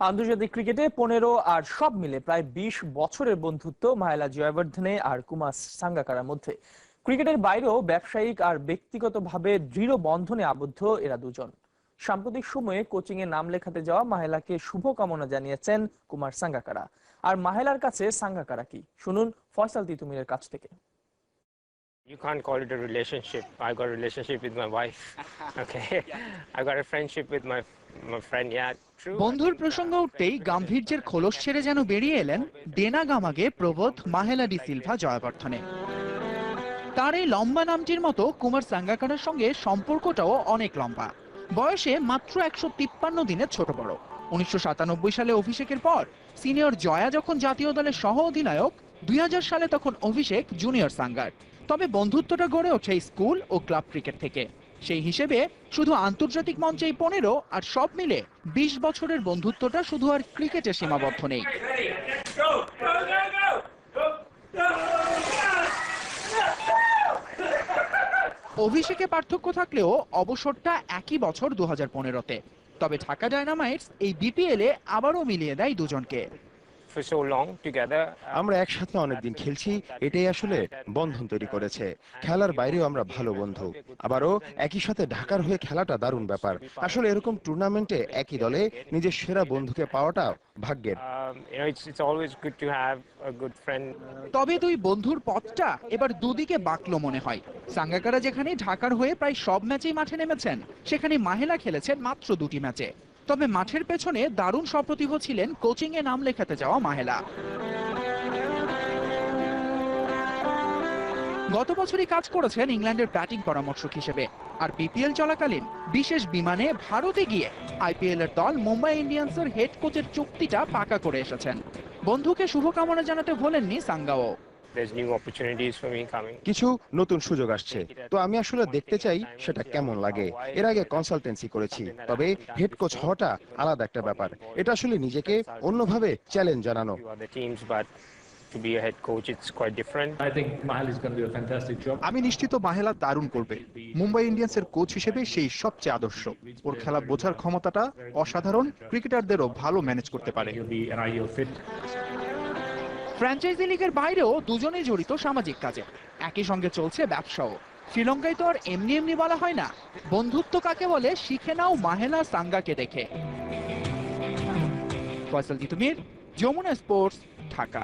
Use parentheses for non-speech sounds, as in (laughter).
আন্তর্জাতিক ক্রিকেটে পনেরো আর সব মিলে প্রায় বিশ বছরের বন্ধুত্ব মাহেলা জয়াবর্ধনে আর কুমার সাঙ্গাকারার মধ্যে। ক্রিকেটের বাইরেও ব্যবসায়িক আর ব্যক্তিগতভাবে দৃঢ় বন্ধনে আবদ্ধ এরা দুজন। সাম্প্রতিক সময়ে কোচিং এ নাম লেখাতে যাওয়া মাহেলাকে শুভকামনা জানিয়েছেন কুমার সাঙ্গাকারা। আর মাহেলার কাছে সাঙ্গাকারা কি? শুনুন ফয়সাল তিতুমিরের কাছ থেকে। You can't call it a relationship. I got a relationship with my wife. (laughs) Okay. I got a friendship with my my friend. Yeah, true. বন্ধুর প্রসঙ্গ উঠতেই গাম্ভীর্যের খোলস ছেড়ে যেন বেরিয়ে এলেন ডেনা গামাগে প্রবোধ মাহেলা ডি সিলভা জয়াবর্ধনে তার এই লম্বা নামটির মতো কুমার সাঙ্গাকারার সঙ্গে সম্পর্কটাও অনেক লম্বা বয়সে মাত্র একশো তিপ্পান্ন দিনের ছোট বড় উনিশশো সাতানব্বই সালে অভিষেকের পর সিনিয়র জয়া যখন জাতীয় দলের সহ অধিনায়ক দুই হাজার সালে তখন অভিষেক জুনিয়র সাঙ্গার। তবে বন্ধুত্বটা গড়ে ওঠে স্কুল ও ক্লাব ক্রিকেট থেকে। সেই হিসেবে শুধু আন্তর্জাতিক মঞ্চেই পনেরো আর সব মিলে বিশ বছরের বন্ধুত্বটা শুধু আর ক্রিকেটে সীমাবদ্ধ নেই। অভিষেকে পার্থক্য থাকলেও অবসরটা একই বছর দু হাজার তবে ঢাকা ডায়নামাইটস এই বিপিএল আবারও মিলিয়ে দেয় দুজনকে। আমরা একসাথে অনেকদিন খেলছি এটাই আসলে বন্ধন তৈরি করেছে। খেলার বাইরেও আমরা ভালো বন্ধু। আবারও একই সাথে ঢাকার হয়ে খেলাটা দারুণ ব্যাপার। আসলে এরকম টুর্নামেন্টে একই দলে নিজের সেরা বন্ধুকে পাওয়াটা ভাগ্যের। Um. তবে দুই বন্ধুর পথটা এবার দুদিকে বাঁকলো মনে হয়। সাঙ্গাকারা যেখানে ঢাকার হয়ে প্রায় সব ম্যাচেই মাঠে নেমেছেন সেখানে মাহেলা খেলেছেন মাত্র দুটি ম্যাচে। তবে মাঠের পেছনে দারুণ সপ্রতিভ ছিলেন কোচিং এ নাম লেখাতে যাওয়া মাহেলা। গত বছরই কাজ করেছেন ইংল্যান্ডের ব্যাটিং পরামর্শক হিসেবে। আর বিপিএল চলাকালীন বিশেষ বিমানে ভারতে গিয়ে আইপিএল এর দল মুম্বাই ইন্ডিয়ান্সের হেড কোচের চুক্তিটা পাকা করে এসেছেন। বন্ধুকে শুভকামনা জানাতে ভোলেননি সাঙ্গাও। There's new opportunities for me coming. কিছু নতুন সুযোগ আসছে। তো আমি আসলে দেখতে চাই সেটা কেমন লাগে। এর আগে কনসালটেন্সি করেছি তবে হেড কোচ হওয়াটা আলাদা একটা ব্যাপার। এটা আসলে নিজেকে অন্যভাবে চ্যালেঞ্জ জানানো। To be a head coach, it's quite different. I think Mahal is going to do a fantastic job. আমি নিশ্চিত মাহেলা দারুণ করবে। মুম্বাই ইন্ডিয়ান্সের কোচ হিসেবে সেই সবচেয়ে আদর্শ। ওর খেলা বোঝার ক্ষমতাটা অসাধারণ। ক্রিকেটারদেরও ভালো ম্যানেজ করতে পারে। ফ্র্যাঞ্চাইজি লিগের বাইরেও দুজনেই জড়িত সামাজিক কাজে। একই সঙ্গে চলছে ব্যবসাও। শ্রীলঙ্কায় তো আর এমনি এমনি বলা হয় না। বন্ধুত্ব কাকে বলে শিখে নাও মাহেলা সাঙ্গাকে দেখে। ফয়সাল জিতুমির, যমুনা স্পোর্টস, ঢাকা।